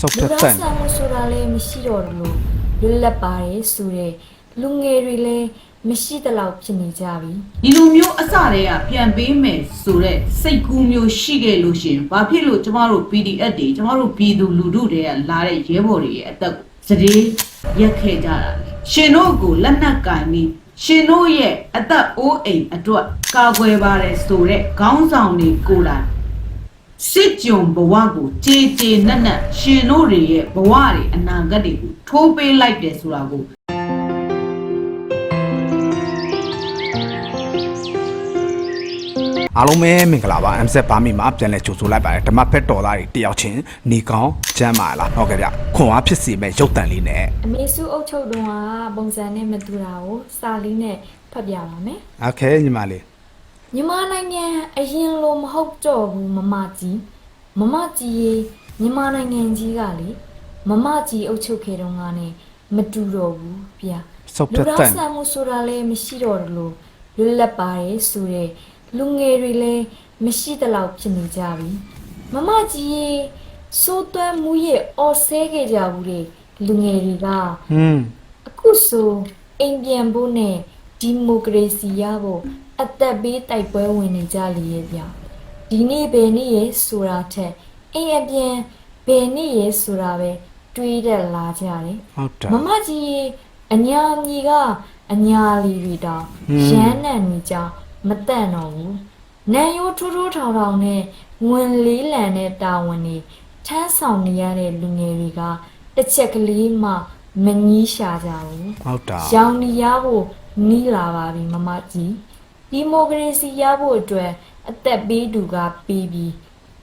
စုပ်လူတက်သားတန်ဆန်မှုဆိုတာလည်းမရှိတော့ဘူးလို့လွတ်လပ်ပါတယ်ဆိုတဲ့လူငယ်တွေလည်းမရှိတလောက်ဖြစ်နေကြပြီဒီလိုမျိုးအစတည်းကပြန်ပေးမယ်ဆိုတော့စိတ်ကူးမျိုးရှိခဲ့လို့ရှရင်ဘာဖြစ်လို့ကျမတို့ PDF တွေကျမတို့ပြည်သူလူထုတွေကလာတဲ့ရဲဘော်တွေရဲ့အသက်ကိုစည်ရက်ခဲ့ကြတာလေရှင်တို့ကိုလက်နက်ကင်ပြီးရှင်တို့ရဲ့အသက်အိုးအိမ်အတွက်ကာကွယ်ပါတယ်ဆိုတော့ခေါင်းဆောင်တွေကိုယ်တိုင် စစ်ကြုံဘဝကိုကြေကြေနက်နက်ရှင်တို့တွေရဲ့ဘဝတွေအနာဂတ်တွေကိုထိုးပေးလိုက်တယ်ဆိုတာကို အားလုံးပဲမင်္ဂလာပါ MZ ဘာမီမှာပြန်လဲကြိုဆိုလိုက်ပါတယ်ဓမ္မဖက်တော်သားတွေတယောက်ချင်းနေကောင်းကျမ်းမာလားဟုတ်ကဲ့ဗျခွန်အားဖြစ်စီမဲ့ရုပ်တံလေးနဲ့ အမေစုအုပ်ချုပ်တုံးကပုံစံနဲ့မတူတာကိုစာလေးနဲ့ဖတ်ပြပါမယ် โอเคညီမလေး မြန်မာနိုင်ငံအရင်လိုမဟုတ်တော့ဘူးမမကြီးမမကြီးရေမြန်မာနိုင်ငံကြီးကလေမမကြီးအုပ်ချုပ်ခဲ့တုန်းကနဲ့မတူတော့ဘူးဗျာစုပ်လူတက်တသားန်ဆန်မှုဆိုတာလည်းမရှိတော့ဘူးလို့လွတ်လပ်ပါတယ်ဆိုတဲ့လူငယ်တွေလည်းမရှိတလောက်ဖြစ်နေကြပြီမမကြီးရေစိုးသွမ်းမှုရဲ့အော်ဆဲခဲ့ကြဘူးတဲ့လူငယ်တွေကဟွန်းအခုဆိုအိမ်ပြန်ဖို့နဲ့ဒီမိုကရေစီရဖို့ အသက်ပေးတိုက်ပွဲဝင်နေကြလေရဲ့ဗျဒီနေ့ဘယ်နေ့ရဲ့ဆိုတာထက်အိမ်အပြန်ဘယ်နေ့ရဲ့ဆိုတာပဲတွေးတက်လာကြတယ်ဟုတ်တာမမကြီးအညာမီကအညာလီတွေတောင်ဟွန်းရမ်းနဲ့နေကြမတန့်တော့ဘူးနန်ရိုးထိုးထိုးထောင်ထောင်နဲ့ဝင်လေးလံတဲ့တာဝန်တွေထမ်းဆောင်နေရတဲ့လူငယ်တွေကတစ်ချက်ကလေးမှမငီးရှာကြဘူးဟုတ်တာရောင်နီရဖို့နီးလာပါပြီမမကြီး ဒီမိုကရေစီရဖို့အတွက်အသက်ပေးသူကပေးပြီး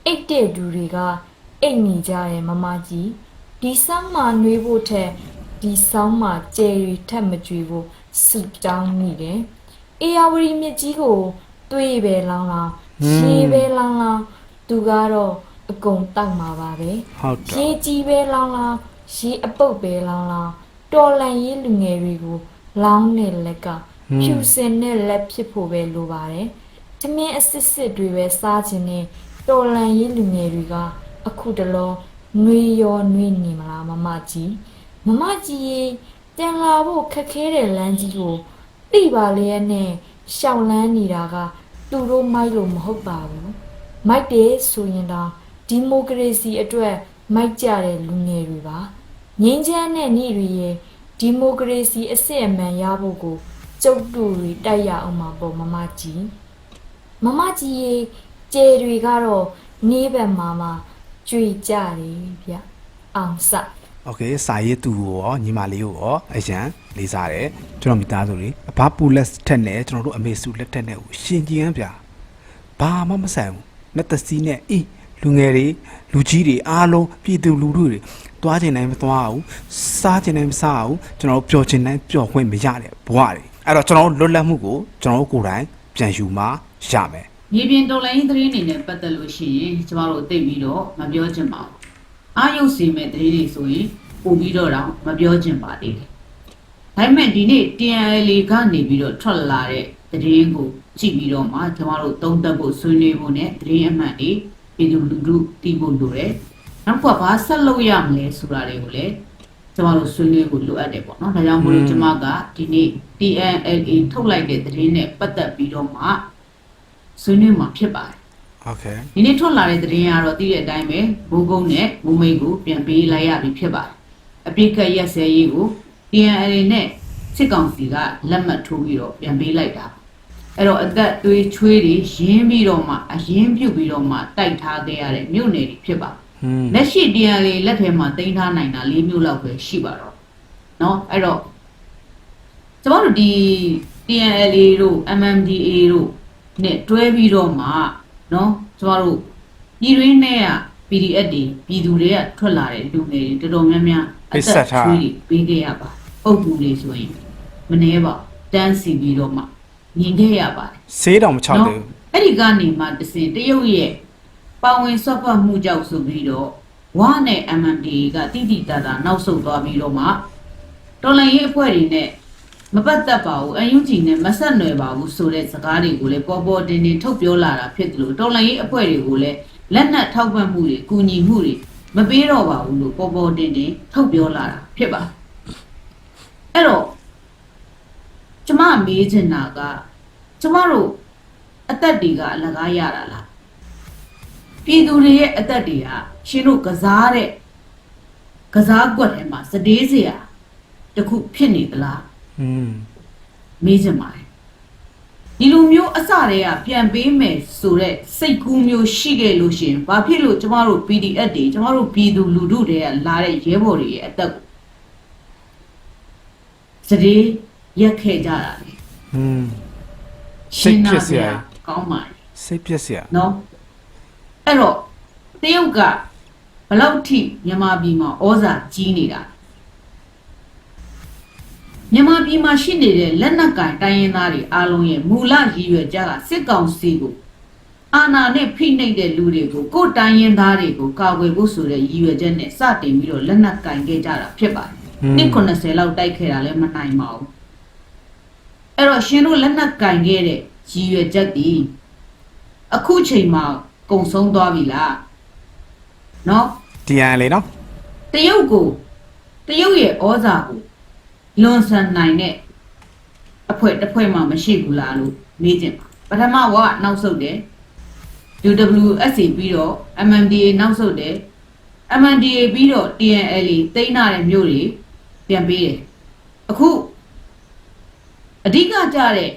အိတ်တဲ့သူတွေကအိတ်နေကြတယ်မမကြီးဒီဆောင်းမှာနှွေးဖို့ထက်ဒီဆောင်းမှာကြယ်ရီထက်မကြွေဖို့စုတောင်းနေတယ်အေယာဝတီမြစ်ကြီးကိုတွေးပဲလောင်းလောင်းရှေးပဲလောင်းလောင်းသူကတော့အကုန်တောက်မှာပါပဲဟုတ်တာရေကြီးပဲလောင်းလောင်းရေအပုတ်ပဲလောင်းလောင်းတော်လန်ရေးလူငယ်တွေကိုလောင်းတဲ့လက်က ဖြူစင်တဲ့လက်ဖြစ်ဖို့ပဲလိုပါတယ်။သမင်းအစ်စ်စစ်တွေပဲစားခြင်းနဲ့တော်လန်ရေးလူငယ်တွေက အခုတလောနှွေရောနှွေနေမလားမမကြီးမမကြီးရေပြန်လာဖို့ခက်ခဲတဲ့လမ်းကြီးကိုသိပါလေရဲ့နဲ့ရှောင်လန်းနေတာက သူတို့မိုက်လို့မဟုတ်ပါဘူး။မိုက်တယ်ဆိုရင်တော့ဒီမိုကရေစီအတွက်မိုက်ကြတဲ့လူငယ်တွေပါငင်းချမ်းတဲ့နေ့တွေရဲ့ဒီမိုကရေစီအစစ်အမှန်ရဖို့ကို ကျုပ်တို့တွေတိုက်ရအောင်မှာပေါ့မမကြီးမမကြီးရေကျယ်တွေကတော့နေဘက်မှာမှကြွေကြတယ်ဗျအောင်စ โอเคစာရေးသူကိုရောညီမလေးကိုရောအရန်လေးစားတယ်ကျွန်တော်မိသားစုတွေအဘပူလက်ထက်နဲ့ကျွန်တော်တို့အမေစုလက်ထက်နဲ့ကိုရှင်ကြည်ရန်ဗျာဘာမှမဆိုင်ဘူးလက်သက်စီးနဲ့အေးလူငယ်တွေလူကြီးတွေအားလုံးပြည်သူလူထုတွေတွားကျင်တိုင်းမသွားအောင်စားကျင်တိုင်းမစားအောင်ကျွန်တော်တို့ပျော်ကျင်တိုင်းပျော်ခွင့်မရတဲ့ဘဝတွေ အဲ့တော့ကျွန်တော်တို့လွတ်လပ်မှုကိုကျွန်တော်တို့ကိုယ်တိုင်ပြန်ယူမှရမယ်မြေပြင်တော်လိုင်းရေးသတင်းတွေနဲ့ပတ်သက်လို့ရှိရင်ကျမတို့သိပြီးတော့မပြောချင်ပါဘူး။အာရုံစီမဲ့သတင်းတွေဆိုရင်ပို့ပြီးတော့တော့မပြောချင်ပါသေးတယ်။ဒါပေမဲ့ဒီနေ့ TNL ကနေပြီးတော့ထွက်လာတဲ့သတင်းကိုကြည့်ပြီးတော့မှကျမတို့သုံးသပ်ဖို့ဆွေးနွေးဖို့နဲ့သတင်းအမှန်တွေပြည်သူလူထုသိဖို့လိုတယ်။နောက်တစ်ခုကဘာဆက်လုပ်ရမလဲဆိုတာတွေကိုလည်း ကျမတို့ဆွေးနွေးဖို့လိုအပ်တယ်ပေါ့နော်။ဒါကြောင့်မို့လို့ကျမကဒီနေ့ TNL ထုတ်လိုက်တဲ့သတင်းနဲ့ပတ်သက်ပြီးတော့မှဆွေးနွေးမှာဖြစ်ပါတယ် โอเค ဒီနေ့ထွက်လာတဲ့သတင်းကတော့သိတဲ့အတိုင်းပဲဘိုးကုန်းနဲ့မူမိတ်ကိုပြန်ပေးလိုက်ရပြီဖြစ်ပါတယ်အပြစ်ကတ်ရက်စဲရေးကို TNL နဲ့စစ်ကောင်စီကလက်မှတ်ထိုးပြီးတော့ပြန်ပေးလိုက်တာအဲ့တော့အသက်သွေးချွေးတွေရင်းပြီးတော့မှအရင်ပြုတ်ပြီးတော့မှတိုက်ထားခဲ့ရတဲ့မြို့နယ်တွေဖြစ်ပါ ဟွန်း လက်ရှိ TNL လက်ထဲမှာတင်ထားနိုင်တာ၄မြို့လောက်ပဲရှိပါတော့เนาะအဲ့တော့ကျမတို့ဒီ TNL တို့ MMDA တို့နဲ့တွဲပြီးတော့မှเนาะကျမတို့ပြည်တွင်းနဲ့က PDF တွေပြည်သူတွေကထွက်လာတဲ့လူငယ်တွေတော်တော်များများအသက်ချွေးတွေပေးခဲ့ရပါပုပ်ကူတွေဆိုရင်မနှဲပါတန်းစီပြီးတော့မှမြင်ခဲ့ရပါတယ် ဆေးတောင်မချောက်သေးဘူး အဲ့ဒီကနေမှတစင်တရုတ်ရဲ့ ပါဝင်ဆွတ်ဖတ်မှုကြောင့်ဆိုပြီးတော့ဝါနဲ့ MMD ကတိတိတတာနောက်ဆုတ်သွားပြီးတော့မှတော်လိုင်းရေးအဖွဲ့တွေနဲ့မပတ်သက်ပါဘူးအန်ယူဂျီနဲ့မဆက်နွယ်ပါဘူးဆိုတဲ့စကားတွေကိုလည်းပေါ်ပေါ်တင်တင်ထုတ်ပြောလာတာဖြစ်တယ်လို့တော်လိုင်းရေးအဖွဲ့တွေကိုလည်းလက်နက်ထောက်ပံ့မှုတွေကူညီမှုတွေမပေးတော့ပါဘူးလို့ပေါ်ပေါ်တင်တင်ထုတ်ပြောလာတာဖြစ်ပါအဲ့တော့ကျမမေးချင်တာကကျမတို့အသက်တွေကအလကားရတာလား ပြည်သူတွေရဲ့အသက်တွေဟာရှင်တို့ကစားတဲ့ကစားကွက်ထဲမှာစတေးစရာတခုဖြစ်နေသလားဟွန်းမေးချင်ပါတယ်ဒီလိုမျိုးအစတွေကပြန်ပေးမယ်ဆိုတော့စိတ်ကူးမျိုးရှိခဲ့လို့ရှင်ဘာဖြစ်လို့ကျမတို့ PDF တွေကျမတို့ပြည်သူလူထုတွေကလာတဲ့ရဲဘော်တွေရဲ့အသက်ကိုစတေးရက်ခဲ့ကြတာလေဟွန်းစိတ်ဖြစ်စရာကောင်းပါစိတ်ပြည့်စရာနော် အဲ့တော့တရုတ်ကဘလောက်ထိမြန်မာပြည်မှာဩဇာကြီးနေတာလဲမြန်မာပြည်မှာရှိနေတဲ့လက်နက်ကင်တိုင်းရင်းသားတွေအားလုံးရဲ့မူလရည်ရွယ်ကြတာစစ်ကောင်စီကိုအာဏာနဲ့ဖိနှိပ်တဲ့လူတွေကိုကိုယ်တိုင်းရင်းသားတွေကိုကာကွယ်ဖို့ဆိုတဲ့ရည်ရွယ်ချက်နဲ့စတင်ပြီးတော့လက်နက်ကင်ခဲ့ကြတာဖြစ်ပါတယ်နှစ်90လောက်တိုက်ခဲ့တာလည်းမနိုင်ပါဘူးအဲ့တော့ရှင်တို့လက်နက်ကင်ခဲ့တဲ့ရည်ရွယ်ချက်ဒီအခုချိန်မှာ ကုံဆုံးသွားပြီလားနော်ဒီရန်လေနော်တရုတ်ကိုတရုတ်ရဲ့ဩဇာကိုလွန်ဆန်နိုင်တဲ့အဖွဲတစ်ဖွဲမှမရှိဘူးလားလို့မေးကြပါပထမဝကနောက်ဆုတ်တယ် UWSC ပြီးတော့ MMDA နောက်ဆုတ်တယ် MNDA ပြီးတော့ TNL တိမ့်နာတဲ့မြို့တွေပြန်ပေးတယ်အခုအဓိကကြတဲ့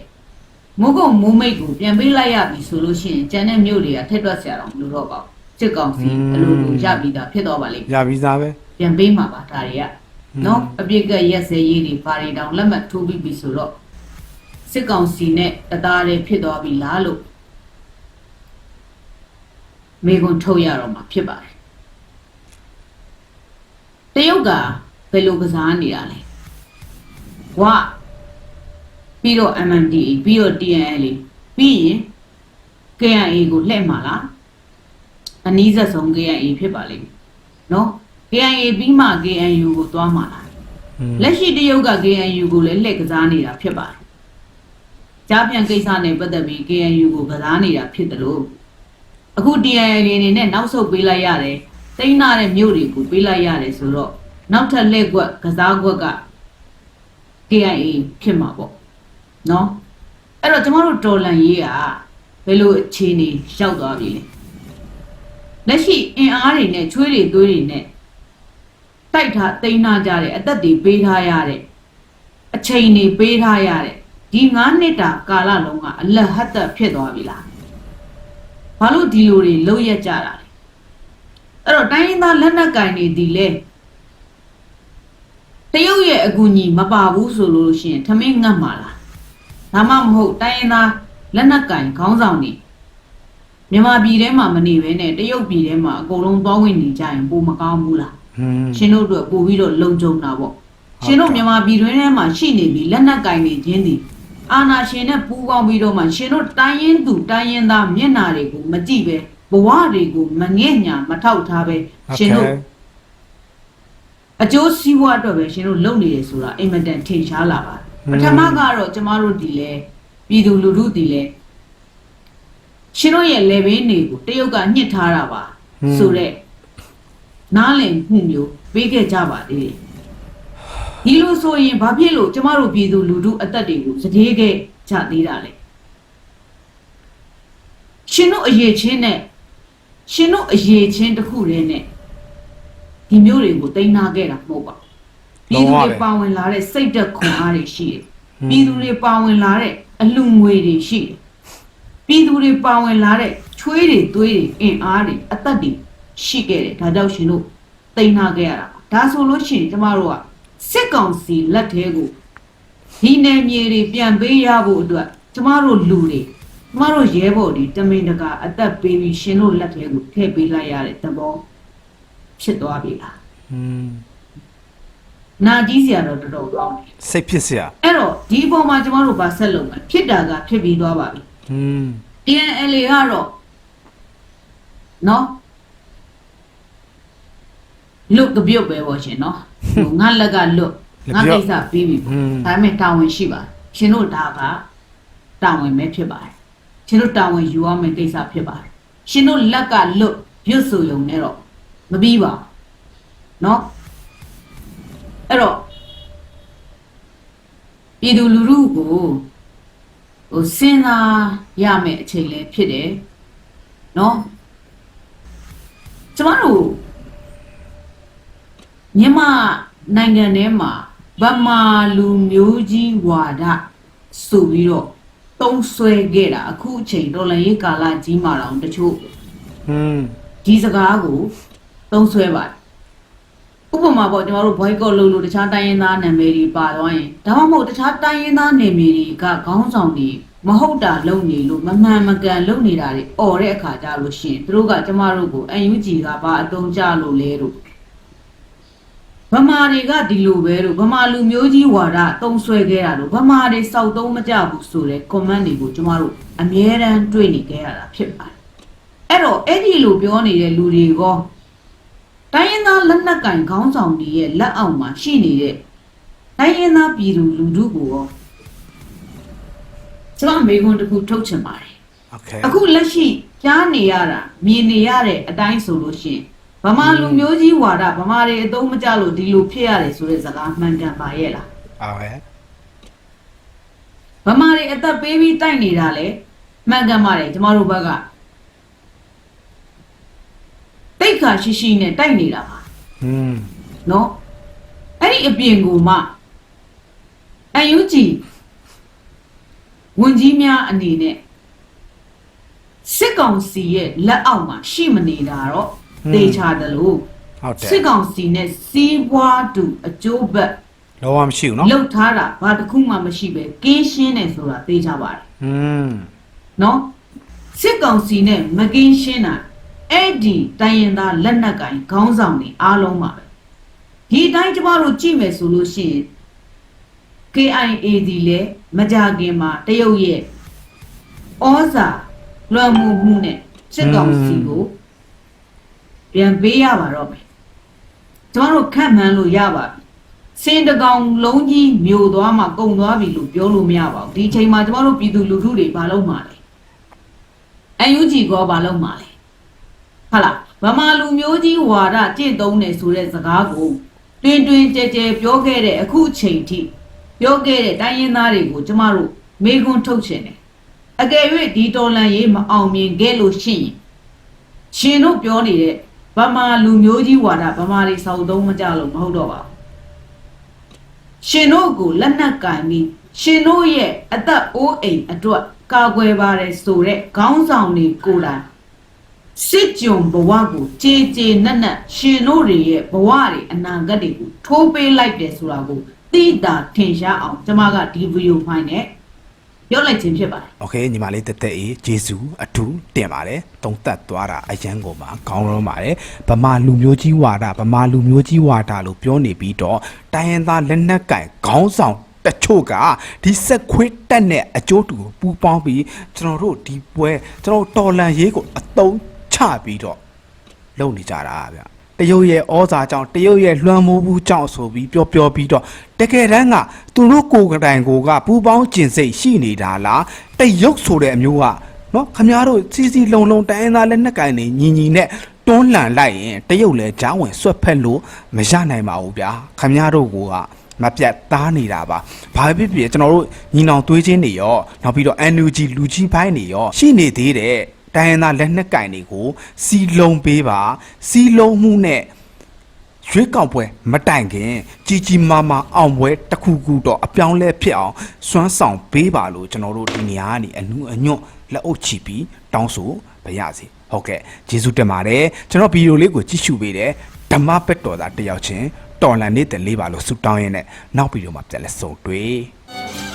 မိုးကုံမိုးမိတ်ကိုပြန်ပေးလိုက်ရပြီဆိုလို့ရှိရင်ကျန်တဲ့မြို့တွေကထက်တွက်ဆရာတော့မလိုတော့ပါဘူးစစ်ကောင်စီအလိုလိုရပြီးသားဖြစ်တော့ပါလိမ့်မယ်ရပြီးသားပဲပြန်ပေးမှာပါဒါတွေကနော်အပြစ်ကရက်စဲရေးတွေဘာတွေတောင်လက်မှတ်ထိုးပြီးပြီဆိုတော့စစ်ကောင်စီနဲ့တသားတည်းဖြစ်သွားပြီလားလို့မေကွန်ထုတ်ရတော့မှာဖြစ်ပါတယ်တရုတ်ကဘယ်လိုကစားနေတာလဲဝ ပြီးတော့ MMDA ပြီးတော့ TNL ပြီးရင် KIA ကိုလှည့်မှာလားအနည်းဆက်ဆုံး KIA ဖြစ်ပါလိမ့်မယ်နော် KIA ပြီးမှ KNU ကိုသွားမှာလားอืมလက်ရှိတရုတ်က KNU ကိုလည်းလှည့်ကစားနေတာဖြစ်ပါတယ်ကြားပြန်ကိစ္စနဲ့ပတ်သက်ပြီး KNU ကိုကစားနေတာဖြစ်တယ်လို့အခု TNL အနေနဲ့နောက်ဆုတ်ပေးလိုက်ရတယ်တိန်းနာတဲ့မြို့တွေကိုပေးလိုက်ရတယ်ဆိုတော့နောက်ထပ်လက်ကွက်ကစားကွက်က KIA ဖြစ်မှာပေါ့ နော်အဲ့တော့ကျမတို့တော်လန်ရေးကဘယ်လိုအခြေအနေရောက်သွားပြီလဲလက်ရှိအင်အားတွေနဲ့ချွေးတွေသွေးတွေနဲ့တိုက်ထားတိန်းနာကြတဲ့အသက်တွေပေးထားရတဲ့အချိန်တွေပေးထားရတဲ့ဒီ9နှစ်တာကာလလုံးကအလတ်ဟတ်သက်ဖြစ်သွားပြီလားဘာလို့ဒီလိုတွေလုံးရက်ကြတာလဲအဲ့တော့တိုင်းရင်းသားလက်နက်ကင်တွေဒီလဲတရုတ်ရဲ့အကူအညီမပါဘူးဆိုလို့ရှိရင်ထမင်းငတ်မှာလား ဒါမှမဟုတ်တိုင်းရင်းသားလက်နက်ကင်ခေါင်းဆောင်တွေမြန်မာပြည်ထဲမှာမနေဘဲနဲ့တရုတ်ပြည်ထဲမှာအကုန်လုံးသွားဝင်နေကြရင်ပိုမကောင်းဘူးလားอืมရှင်တို့တို့ပို့ပြီးတော့လုံခြုံတာပေါ့ဟုတ်ရှင်တို့ကဲ့မြန်မာပြည်တွင်းထဲမှာရှိနေပြီလက်နက်ကင်နေခြင်းသည်အာနာရှင်နဲ့ပူးပေါင်းပြီးတော့မှရှင်တို့တိုင်းရင်းသူတိုင်းရင်းသားမျက်နာတွေကိုမကြည့်ပဲဘဝတွေကိုမငဲ့ညာမထောက်ထားပဲရှင်တို့အကျိုးစီးပွားအတွက်ပဲရှင်တို့လုပ်နေတယ်ဆိုတာအိမ်မတန်ထင်ရှားလာပါတယ် ပထမကတော့ကျမတို့ဒီလဲပြည်သူလူထုဒီလဲရှင်တို့ရဲ့ level တွေကိုတရုတ်ကညှစ်ထားတာပါဆိုတော့နားလည်မှုမျိုးပေးခဲ့ကြပါသေးတယ်ဒီလိုဆိုရင်ဘာဖြစ်လို့ကျမတို့ပြည်သူလူထုအသက်တွေကိုစတေးခဲ့ကြသေးတာလဲရှင်တို့အရေးချင်းနဲ့ရှင်တို့အရေးချင်းတစ်ခုတည်းနဲ့ဒီမျိုးတွေကိုတိန်းနာခဲ့တာမဟုတ်ပါဘူး ပြည်သူတွေပါဝင်လာတဲ့စိတ်သက်ခွန်အားတွေရှိတယ်ပြည်သူတွေပါဝင်လာတဲ့အလှငွေတွေရှိတယ်ပြည်သူတွေပါဝင်လာတဲ့ချွေးတွေသွေးတွေအင်အားတွေအသက်တွေရှိခဲ့တယ်ဒါကြောင့်ရှင်တို့တိန်းနာခဲ့ရတာပါဒါဆိုလို့ရှိရင်ကျမတို့ကစစ်ကောင်စီလက်ထဲကိုဒီနယ်မြေတွေပြန်ပေးရဖို့အတွက်ကျမတို့လူတွေကျမတို့ရဲဘော်တွေတမင်တကာအသက်ပေးပြီးရှင်တို့လက်ထဲကိုထည့်ပေးလိုက်ရတဲ့သဘောဖြစ်သွားပြီလားอืม နာကြီးစရာတော့တော်တော်ကောင်းတယ်စိတ်ဖြစ်စရာအဲ့တော့ဒီအပေါ်မှာကျမတို့ဗာဆက်လုပ်မယ်ဖြစ်တာကဖြစ်ပြီးသွားပါပြီอืม TNL ကတော့နော်လွတ်ကပြုတ်ပဲပေါ့ရှင်နော်ဟိုငါလက်ကလွတ်ငါကိစ္စပြီးပြီပေါ့ဒါပေမဲ့တာဝန်ရှိပါရှင်တို့ဒါကတာဝန်ပဲဖြစ်ပါတယ်ရှင်တို့တာဝန်ယူရမယ့်ကိစ္စဖြစ်ပါတယ်ရှင်တို့လက်ကလွတ်ပြုတ်ဆိုုံနဲ့တော့မပြီးပါဘူးနော် အဲ့တော့ပြည်သူလူထုကိုဟိုစဉ်းစားရမယ်အချိန်လည်းဖြစ်တယ်နော်ကျမတို့မြန်မာနိုင်ငံထဲမှာဗမာလူမျိုးကြီးဝါဒဆိုပြီးတော့တုံးဆွဲခဲ့တာအခုအချိန်တော်လန်ရေးကာလကြီးမှာတော့တချို့ဟွန်းဒီစကားကိုသုံးဆွဲပါတယ် ဥပမာပေါ့ကျွန်တော်တို့ boycott လုပ်လို့တခြားတိုင်းရင်းသားနာမည်တွေပါသွားရင်ဒါမှမဟုတ်တခြားတိုင်းရင်းသားနာမည်တွေကခေါင်းဆောင်တွေမဟုတ်တာလုပ်နေလို့မမှန်မကန်လုပ်နေတာတွေអော်တဲ့အခါကြလို့ရှိရင်သူတို့ကကျမတို့ကို UNG ကဘာအတုံးကြလို့လဲလို့ဗမာတွေကဒီလိုပဲလို့ဗမာလူမျိုးကြီးဝါဒတုံးဆွဲခဲ့တာလို့ဗမာတွေစောက်သုံးမကြဘူးဆိုတဲ့ comment တွေကိုကျမတို့အမြဲတမ်းတွေ့နေခဲ့ရတာဖြစ်ပါတယ်အဲ့တော့အဲ့ဒီလိုပြောနေတဲ့လူတွေကော တိုင်းရင်းသားလက်နက်ကင်ခေါင်းဆောင်တွေရဲ့လက်အောက်မှာရှိနေတဲ့တိုင်းရင်းသားပြည်သူလူထုကိုရောကျွန်တော်မိကွန်းတစ်ခုထုတ်ချင်ပါတယ်အခုလက်ရှိကြားနေရတာမြင်နေရတဲ့အတိုင်းဆိုလို့ရှိရင်ဗမာလူမျိုးကြီးဝါဒဗမာတွေအသုံးမကျလို့ဒီလိုဖြစ်ရတယ်ဆိုတဲ့စကားမှန်ကန်ပါရဲ့လားဟုတ်ပါရဲ့ဗမာတွေအသက်ပေးပြီးတိုက်နေတာလေမှန်ကန်ပါတယ်ကျမတို့ဘက်က တိတ်ခါရှိရှိနဲ့တိုက်နေတာပါ ဟွန်း နော်အဲ့ဒီအပြင်ကိုမှအယူကြီးဝန်ကြီးများအနေနဲ့စစ်ကောင်စီရဲ့လက်အောက်မှာရှိမနေတာတော့သေချာတယ်လို့ ဟုတ်တယ် စစ်ကောင်စီနဲ့စီးပွားတူအကျိုးဘက် လောကမရှိဘူးเนาะ လှုပ်ထားတာဘာတစ်ခုမှမရှိပဲကင်းရှင်းတယ်ဆိုတာသိကြပါတယ် ဟွန်း နော်စစ်ကောင်စီနဲ့မကင်းရှင်းတာ အဲ့ဒီတိုင်းရင်သားလက်နက်ကင်ခေါင်းဆောင်တွေအားလုံးပါပဲဒီအတိုင်းကျမတို့ကြည့်မယ်ဆိုလို့ရှိရင် KIA ဒီလေမကြခင်မှာတရုတ်ရဲ့ဩဇာလွှမ်းမိုးမှုနဲ့စစ်ကောင်စီကိုပြန်ပေးရပါတော့မယ်ကျမတို့ခန့်မှန်းလို့ရပါပြီစင်တကောင်လုံးကြီးမျိုးသွားမှကုံသွားပြီလို့ပြောလို့မရပါဘူးဒီအချိန်မှာကျမတို့ပြည်သူလူထုတွေဘာလုပ်မှာလဲအန်ယူဂျီကောဘာလုပ်မှာလဲ ဟာလားဗမာလူမျိုးကြီးဝါဒကြင့်သုံးတယ်ဆိုတဲ့စကားကိုတွင်တွင်ကြဲကြဲပြောခဲ့တဲ့အခုအချိန်ထိပြောခဲ့တဲ့တိုင်းရင်းသားတွေကိုကျမတို့မေခွန်းထုတ်ချင်တယ်အကယ်၍ဒီတော်လန်ရေးမအောင်မြင်ခဲ့လို့ရှိရင်ရှင်တို့ပြောနေတဲ့ဗမာလူမျိုးကြီးဝါဒဗမာတွေစောက်သုံးမကြလို့မဟုတ်တော့ပါဘူးရှင်တို့ကိုလက်နက်ကင်ပြီးရှင်တို့ရဲ့အသက်အိုးအိမ်အတွက်ကာကွယ်ပါတယ်ဆိုတဲ့ခေါင်းဆောင်တွေကိုယ်တိုင် စစ်ကြုံဘဝကိုကြေကြေနက်နက်ရှင်တို့တွေရဲ့ဘဝတွေအနာဂတ်တွေကိုထိုးပေးလိုက်တယ်ဆိုတာကိုသိတာထင်ရှားအောင်ကျမကဒီဗီဒီယိုဖိုင်နဲ့ပြောလိုက်ခြင်းဖြစ်ပါတယ်။ Okay ညီမလေးတက်တက်အေးဂျေစုအထူးတင်ပါတယ်။တုံသက်သွားတာအရန်ကုန်မှာခေါင်းရောပါတယ်။ဗမာလူမျိုးကြီးဝါဒဗမာလူမျိုးကြီးဝါဒလို့ပြောနေပြီးတော့တိုင်းရင်းသားလက်နက်ကင်ခေါင်းဆောင်တချို့ကဒီဆက်ခွေးတက်နဲ့အကျိုးတူကိုပူပေါင်းပြီးကျွန်တော်တို့ဒီပွဲကျွန်တော်တော်လန်ရေးကိုအတုံး ချပြီးတော့လုံနေကြတာဗျတရုတ်ရဲ့ဩဇာကြောင့်တရုတ်ရဲ့လွှမ်းမိုးမှုကြောင့်ဆိုပြီးပြောပြောပြီးတော့တကယ်တမ်းကသူတို့ကိုယ်ကတိုင်ကိုကပူပေါင်းကျင်စိတ်ရှိနေတာလားတရုတ်ဆိုတဲ့အမျိုးကနော်ခမားတို့စီစီလုံလုံတိုင်းရင်းသားလက်နက်ကင်နေညီညီနဲ့တွန်းလှန်လိုက်ရင်တရုတ်လည်းဂျောင်းဝင်ဆွတ်ဖက်လို့မရနိုင်ပါဘူးဗျာခမားတို့ကမပြတ်သားနေတာပါဘာဖြစ်ဖြစ်ကျွန်တော်တို့ညီနောင်သွေးချင်းတွေရောနောက်ပြီးတော့ NUG လူကြီးပိုင်းတွေရောရှိနေသေးတယ် တိုင်းရင်းသားလက်နက်ကင်တွေကိုစီလုံးပေးပါ စီလုံးမှုနဲ့ရွေးကောက်ပွဲမတိုင်ခင်ကြီးကြီးမားမားအောင်ပွဲတစ်ခုခုတော့အပြောင်းလဲဖြစ်အောင်စွမ်းဆောင်ပေးပါလို့ကျွန်တော်တို့ဒီနေရာကနေအနုအညွတ်လက်အုပ်ချပြီးတောင်းဆိုပါရစေဟုတ်ကဲ့ကျေးဇူးတင်ပါတယ်ကျွန်တော်ဗီဒီယိုလေးကိုကြည့်ရှုပေးတယ်ဓမ္မပက်တော်သားတစ်ယောက်ချင်းတော်လန်နေတဲ့လေးပါလို့ဆုတောင်းရင်းနဲ့နောက်ဗီဒီယိုမှာပြန်လဲဆုံတွေ့